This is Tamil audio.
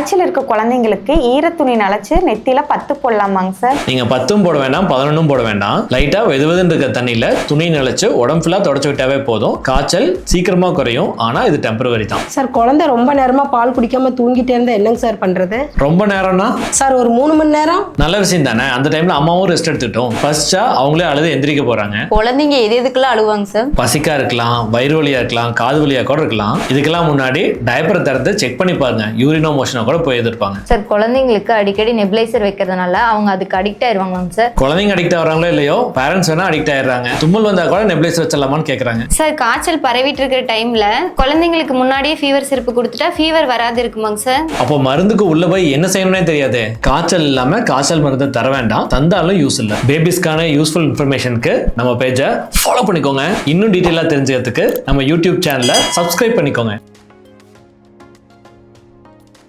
காய்ச்சல் இருக்க குழந்தைங்களுக்கு ஈரத்துணி நனைச்சு நெத்தியில பத்து போடலாமாங்க சார்? நீங்க பத்தும் போட வேண்டாம் பதினொன்னும் போட வேண்டாம். லைட்டா வெது வெதுன்னு இருக்க தண்ணியில துணி நினைச்சு உடம்பு ஃபுல்லா தொடச்சு விட்டாவே போதும். காய்ச்சல் சீக்கிரமா குறையும். ஆனா இது டெம்பரவரி தான். சார் குழந்தை ரொம்ப நேரமா பால் குடிக்காம தூங்கிட்டே இருந்தா என்னங்க சார் பண்றது? ரொம்ப நேரம்னா? சார் ஒரு மூணு மணி நேரம்? நல்ல விஷயம் தானே. அந்த டைம்ல அம்மாவும் ரெஸ்ட் எடுத்துட்டோம் ஃபர்ஸ்டா அவங்களே அழுது எந்திரிக்க போறாங்க. குழந்தைங்க எது எதுக்கெல்லாம் அழுவாங்க சார்? பசிக்கா இருக்கலாம் வயிறு வலியா இருக்கலாம் காது வலியா கூட இருக்கலாம். இதுக்கெல்லாம் முன்னாடி டயப்பரை திறந்து செக் பண்ணி பாருங்க. யூரினோ மோஷனா கூட போய் எதிர்ப்பாங்க. சார் குழந்தைங்களுக்கு அடிக்கடி நெபிலைசர் வைக்கிறதுனால அவங்க அதுக்கு அடிக்ட் ஆயிருவாங்களாங்க சார்? குழந்தைங்க அடிக்ட் ஆகுறாங்களோ இல்லையோ பேரண்ட்ஸ் வேணா அடிக்ட் ஆயிடுறாங்க. தும்மல் வந்தா கூட நெப்ளைஸ் வச்சிடலாமான்னு கேக்குறாங்க. சார் காய்ச்சல் பரவிட்டு இருக்கிற டைம்ல குழந்தைங்களுக்கு முன்னாடியே ஃபீவர் சிறப்பு கொடுத்துட்டா ஃபீவர் வராது இருக்குமாங்க சார்? அப்போ மருந்துக்கு உள்ள போய் என்ன செய்யணும்னே தெரியாது. காய்ச்சல் இல்லாம காய்ச்சல் மருந்து தர வேண்டாம். தந்தாலும் யூஸ் இல்லை. பேபிஸ்க்கான யூஸ்ஃபுல் இன்ஃபர்மேஷனுக்கு நம்ம பேஜை ஃபாலோ பண்ணிக்கோங்க. இன்னும் டீட்டெயிலாக தெரிஞ்சுக்கிறதுக்கு நம்ம யூடியூப் சேனலை சப்ஸ்கிரைப் பண்ணிக்கோங்க.